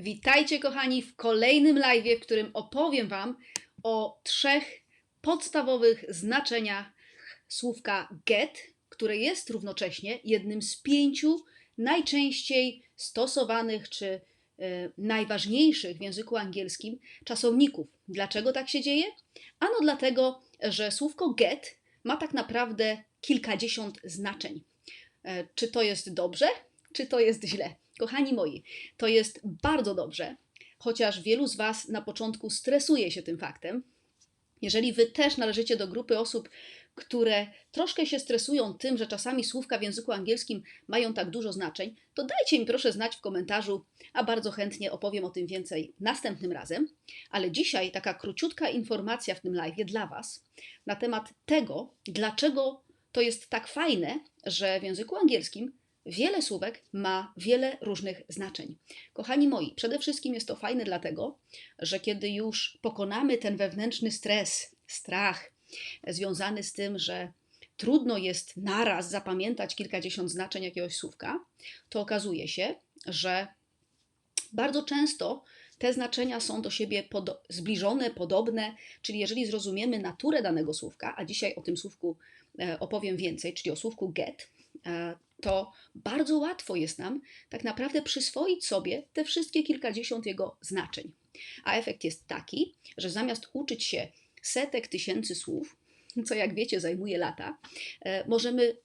Witajcie kochani w kolejnym live, w którym opowiem Wam o trzech podstawowych znaczeniach słówka get, które jest równocześnie jednym z pięciu najczęściej stosowanych czy y, najważniejszych w języku angielskim czasowników. Dlaczego tak się dzieje? Ano dlatego, że słówko get ma tak naprawdę kilkadziesiąt znaczeń. E, Czy to jest dobrze, czy to jest źle? Kochani moi, to jest bardzo dobrze, chociaż wielu z Was na początku stresuje się tym faktem. Jeżeli Wy też należycie do grupy osób, które troszkę się stresują tym, że czasami słówka w języku angielskim mają tak dużo znaczeń, to dajcie mi proszę znać w komentarzu, a bardzo chętnie opowiem o tym więcej następnym razem. Ale dzisiaj taka króciutka informacja w tym live dla Was na temat tego, dlaczego to jest tak fajne, że w języku angielskim wiele słówek ma wiele różnych znaczeń. Kochani moi, przede wszystkim jest to fajne dlatego, że kiedy już pokonamy ten wewnętrzny stres, strach związany z tym, że trudno jest naraz zapamiętać kilkadziesiąt znaczeń jakiegoś słówka, to okazuje się, że bardzo często te znaczenia są do siebie zbliżone, podobne, czyli jeżeli zrozumiemy naturę danego słówka, a dzisiaj o tym słówku e, opowiem więcej, czyli o słówku get, e, to bardzo łatwo jest nam tak naprawdę przyswoić sobie te wszystkie kilkadziesiąt jego znaczeń. A efekt jest taki, że zamiast uczyć się setek tysięcy słów, co jak wiecie zajmuje lata, e, możemy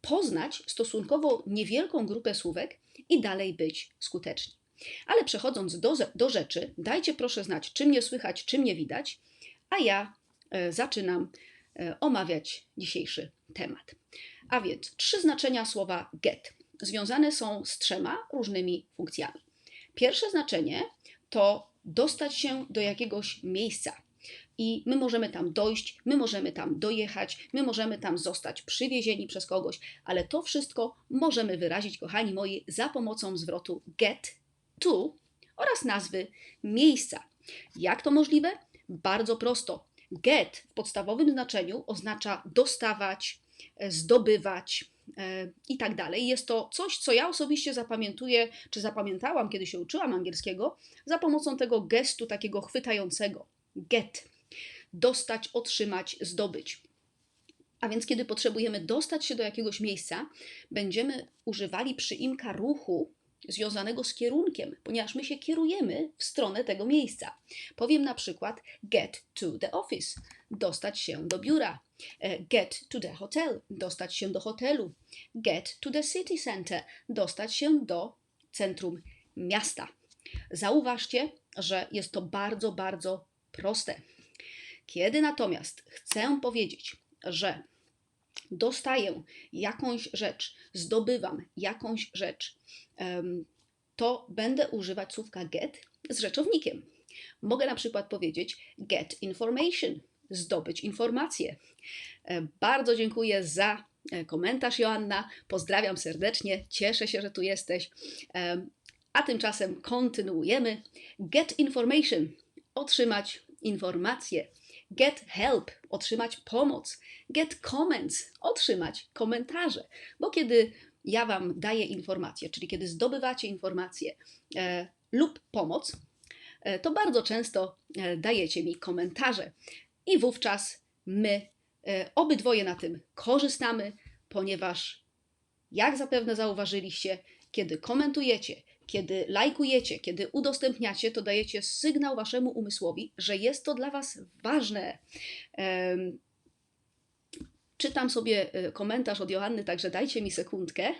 poznać stosunkowo niewielką grupę słówek i dalej być skuteczni. Ale przechodząc do, do rzeczy, dajcie proszę znać, czy mnie słychać, czy mnie widać, a ja e, zaczynam e, omawiać dzisiejszy temat. A więc trzy znaczenia słowa get związane są z trzema różnymi funkcjami. Pierwsze znaczenie to dostać się do jakiegoś miejsca. I my możemy tam dojść, my możemy tam dojechać, my możemy tam zostać przywiezieni przez kogoś, ale to wszystko możemy wyrazić, kochani moi, za pomocą zwrotu get to oraz nazwy miejsca. Jak to możliwe? Bardzo prosto. Get w podstawowym znaczeniu oznacza dostawać, zdobywać e, i tak dalej. Jest to coś, co ja osobiście zapamiętuję, czy zapamiętałam, kiedy się uczyłam angielskiego, za pomocą tego gestu takiego chwytającego. Get. Dostać, otrzymać, zdobyć. A więc, kiedy potrzebujemy dostać się do jakiegoś miejsca, będziemy używali przyimka ruchu związanego z kierunkiem, ponieważ my się kierujemy w stronę tego miejsca. Powiem na przykład get to the office, dostać się do biura, E, get to the hotel, dostać się do hotelu, get to the city center, dostać się do centrum miasta. Zauważcie, że jest to bardzo, bardzo proste. Kiedy natomiast chcę powiedzieć, że dostaję jakąś rzecz, zdobywam jakąś rzecz, to będę używać słówka get z rzeczownikiem. Mogę na przykład powiedzieć get information, zdobyć informacje. E, Bardzo dziękuję za e, komentarz, Joanna. Pozdrawiam serdecznie, cieszę się, że tu jesteś. E, A tymczasem kontynuujemy. Get information, otrzymać informacje. Get help, otrzymać pomoc. Get comments, otrzymać komentarze. Bo kiedy ja Wam daję informacje, czyli kiedy zdobywacie informacje e, lub pomoc, to bardzo często dajecie mi komentarze. I wówczas my e, obydwoje na tym korzystamy, ponieważ jak zapewne zauważyliście, kiedy komentujecie, kiedy lajkujecie, kiedy udostępniacie, to dajecie sygnał waszemu umysłowi, że jest to dla was ważne. Czytam sobie e, komentarz od Joanny, także dajcie mi sekundkę.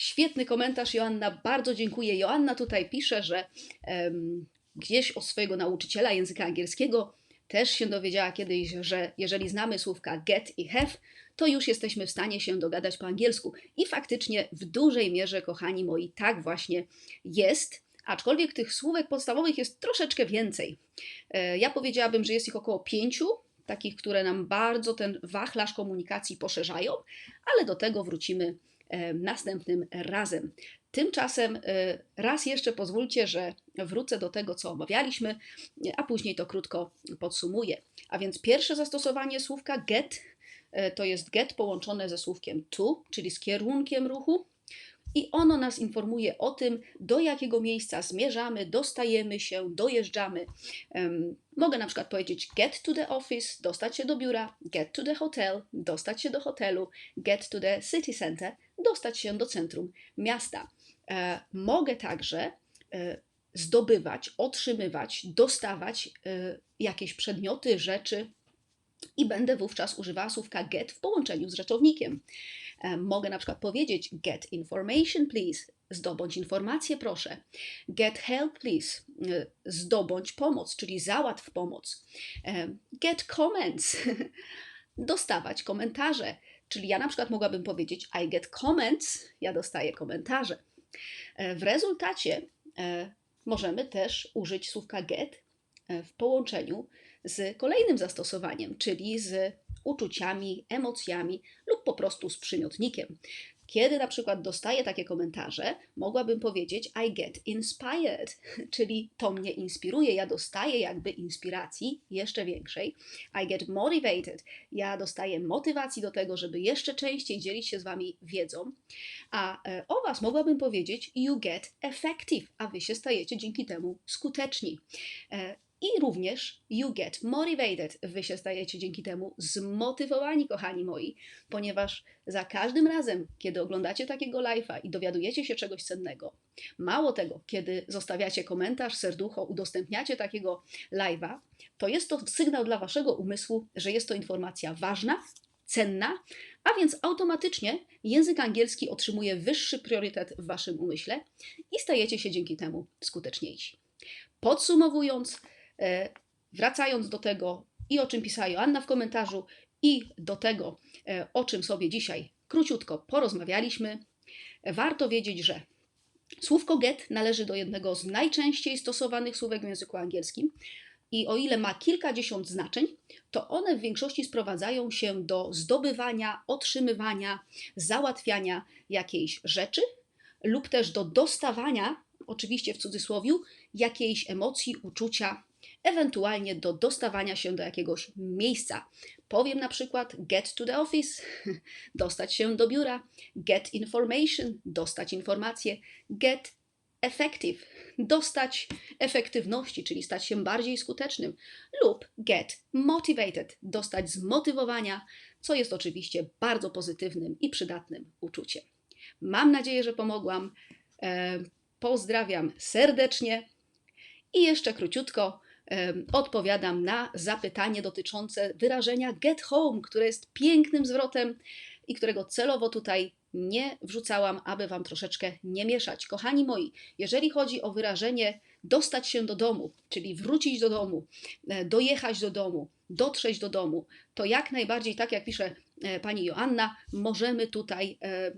Świetny komentarz, Joanna. Bardzo dziękuję. Joanna tutaj pisze, że em, gdzieś od swojego nauczyciela języka angielskiego też się dowiedziała kiedyś, że jeżeli znamy słówka get i have, to już jesteśmy w stanie się dogadać po angielsku. I faktycznie w dużej mierze, kochani moi, tak właśnie jest. Aczkolwiek tych słówek podstawowych jest troszeczkę więcej. E, Ja powiedziałabym, że jest ich około pięciu, takich, które nam bardzo ten wachlarz komunikacji poszerzają, ale do tego wrócimy następnym razem. Tymczasem y, raz jeszcze pozwólcie, że wrócę do tego, co omawialiśmy, a później to krótko podsumuję. A więc pierwsze zastosowanie słówka get y, to jest get połączone ze słówkiem to, czyli z kierunkiem ruchu. I ono nas informuje o tym, do jakiego miejsca zmierzamy, dostajemy się, dojeżdżamy. Mogę na przykład powiedzieć get to the office, dostać się do biura, get to the hotel, dostać się do hotelu, get to the city center, dostać się do centrum miasta. E, mogę także e, zdobywać, otrzymywać, dostawać e, jakieś przedmioty, rzeczy i będę wówczas używała słówka get w połączeniu z rzeczownikiem. Mogę na przykład powiedzieć get information please, zdobądź informację proszę. Get help please, zdobądź pomoc, czyli załatw pomoc. Get comments, dostawać komentarze. Czyli ja na przykład mogłabym powiedzieć I get comments, ja dostaję komentarze. E, w rezultacie e, możemy też użyć słówka get e, w połączeniu z kolejnym zastosowaniem, czyli z uczuciami, emocjami lub po prostu z przymiotnikiem. Kiedy na przykład dostaję takie komentarze, mogłabym powiedzieć I get inspired, czyli to mnie inspiruje, ja dostaję jakby inspiracji jeszcze większej. I get motivated, ja dostaję motywacji do tego, żeby jeszcze częściej dzielić się z Wami wiedzą. A e, o Was mogłabym powiedzieć you get effective, a Wy się stajecie dzięki temu skuteczni. I również you get motivated. Wy się stajecie dzięki temu zmotywowani, kochani moi, ponieważ za każdym razem, kiedy oglądacie takiego live'a i dowiadujecie się czegoś cennego, mało tego, kiedy zostawiacie komentarz, serducho, udostępniacie takiego live'a, to jest to sygnał dla waszego umysłu, że jest to informacja ważna, cenna, a więc automatycznie język angielski otrzymuje wyższy priorytet w waszym umyśle i stajecie się dzięki temu skuteczniejsi. Podsumowując, wracając do tego i o czym pisała Joanna w komentarzu, i do tego, e, o czym sobie dzisiaj króciutko porozmawialiśmy, warto wiedzieć, że słówko get należy do jednego z najczęściej stosowanych słówek w języku angielskim. I o ile ma kilkadziesiąt znaczeń, to one w większości sprowadzają się do zdobywania, otrzymywania, załatwiania jakiejś rzeczy lub też do dostawania, oczywiście w cudzysłowie, jakiejś emocji, uczucia, ewentualnie do dostawania się do jakiegoś miejsca. Powiem na przykład get to the office, dostać się do biura, get information, dostać informacje, get effective, dostać efektywności, czyli stać się bardziej skutecznym, lub get motivated, dostać zmotywowania, co jest oczywiście bardzo pozytywnym i przydatnym uczuciem. Mam nadzieję, że pomogłam. E, pozdrawiam serdecznie i jeszcze króciutko odpowiadam na zapytanie dotyczące wyrażenia get home, które jest pięknym zwrotem i którego celowo tutaj nie wrzucałam, aby Wam troszeczkę nie mieszać. Kochani moi, jeżeli chodzi o wyrażenie dostać się do domu, czyli wrócić do domu, e, dojechać do domu, dotrzeć do domu, to jak najbardziej, tak jak pisze e, pani Joanna, możemy tutaj e,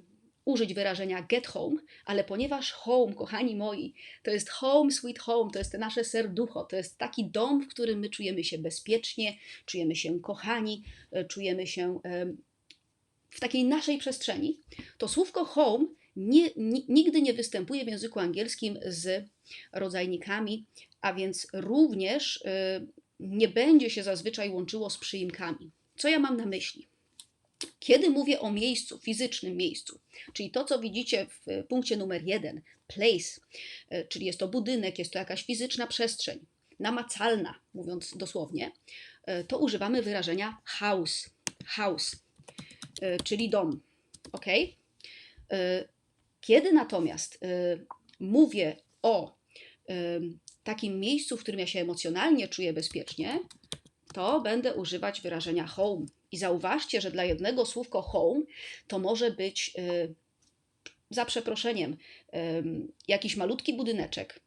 użyć wyrażenia get home, ale ponieważ home, kochani moi, to jest home sweet home, to jest nasze serducho, to jest taki dom, w którym my czujemy się bezpiecznie, czujemy się kochani, e, czujemy się w takiej naszej przestrzeni, to słówko home nie, nigdy nie występuje w języku angielskim z rodzajnikami, a więc również e, nie będzie się zazwyczaj łączyło z przyimkami. Co ja mam na myśli? Kiedy mówię o miejscu, fizycznym miejscu, czyli to, co widzicie w punkcie numer jeden, place, e, czyli jest to budynek, jest to jakaś fizyczna przestrzeń, namacalna, mówiąc dosłownie, e, to używamy wyrażenia house, house, e, czyli dom. ok? Kiedy natomiast mówię o takim miejscu, w którym ja się emocjonalnie czuję bezpiecznie, to będę używać wyrażenia home. I zauważcie, że dla jednego słówko home to może być yy, za przeproszeniem yy, jakiś malutki budyneczek,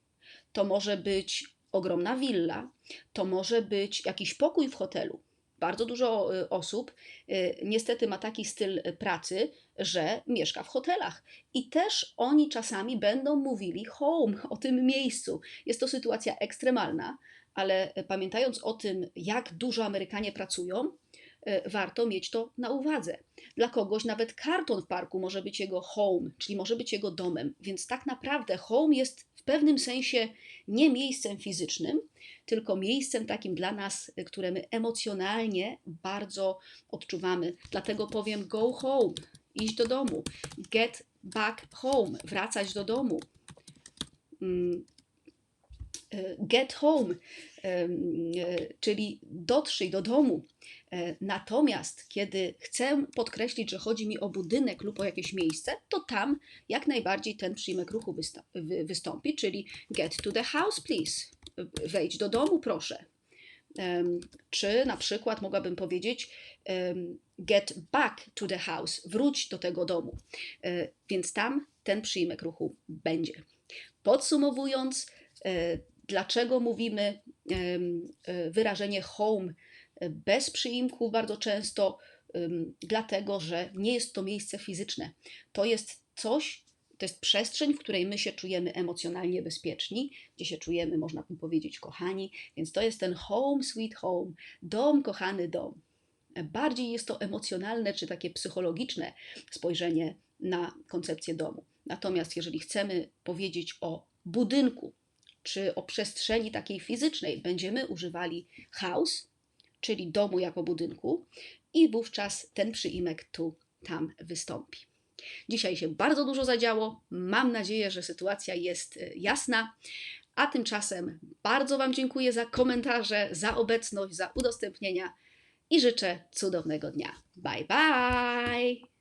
to może być ogromna willa, to może być jakiś pokój w hotelu. Bardzo dużo y, osób y, niestety ma taki styl pracy, że mieszka w hotelach. I też oni czasami będą mówili home o tym miejscu. Jest to sytuacja ekstremalna, ale pamiętając o tym, jak dużo Amerykanie pracują, warto mieć to na uwadze. Dla kogoś nawet karton w parku może być jego home, czyli może być jego domem, więc tak naprawdę home jest w pewnym sensie nie miejscem fizycznym, tylko miejscem takim dla nas, y, które my emocjonalnie bardzo odczuwamy. Dlatego powiem go home, iść do domu, get back home, wracać do domu. Mm, y, Get home, czyli dotrzyj do domu. E, Natomiast, kiedy chcę podkreślić, że chodzi mi o budynek lub o jakieś miejsce, to tam jak najbardziej ten przyjmek ruchu wystąpi, czyli get to the house, please. Wejdź do domu, proszę. Czy na przykład mogłabym powiedzieć get back to the house, wróć do tego domu. E, Więc tam ten przyjmek ruchu będzie. Podsumowując, e, dlaczego mówimy e, wyrażenie home e, bez przyimków bardzo często? Dlatego, że nie jest to miejsce fizyczne. To jest coś, to jest przestrzeń, w której my się czujemy emocjonalnie bezpieczni, gdzie się czujemy, można by powiedzieć, kochani. Więc to jest ten home, sweet home, dom, kochany dom. Bardziej jest to emocjonalne czy takie psychologiczne spojrzenie na koncepcję domu. Natomiast jeżeli chcemy powiedzieć o budynku czy o przestrzeni takiej fizycznej, będziemy używali house, czyli domu jako budynku, i wówczas ten przyimek tu, tam wystąpi. Dzisiaj się bardzo dużo zadziało. Mam nadzieję, że sytuacja jest e, jasna. A tymczasem bardzo Wam dziękuję za komentarze, za obecność, za udostępnienia i życzę cudownego dnia. Bye bye!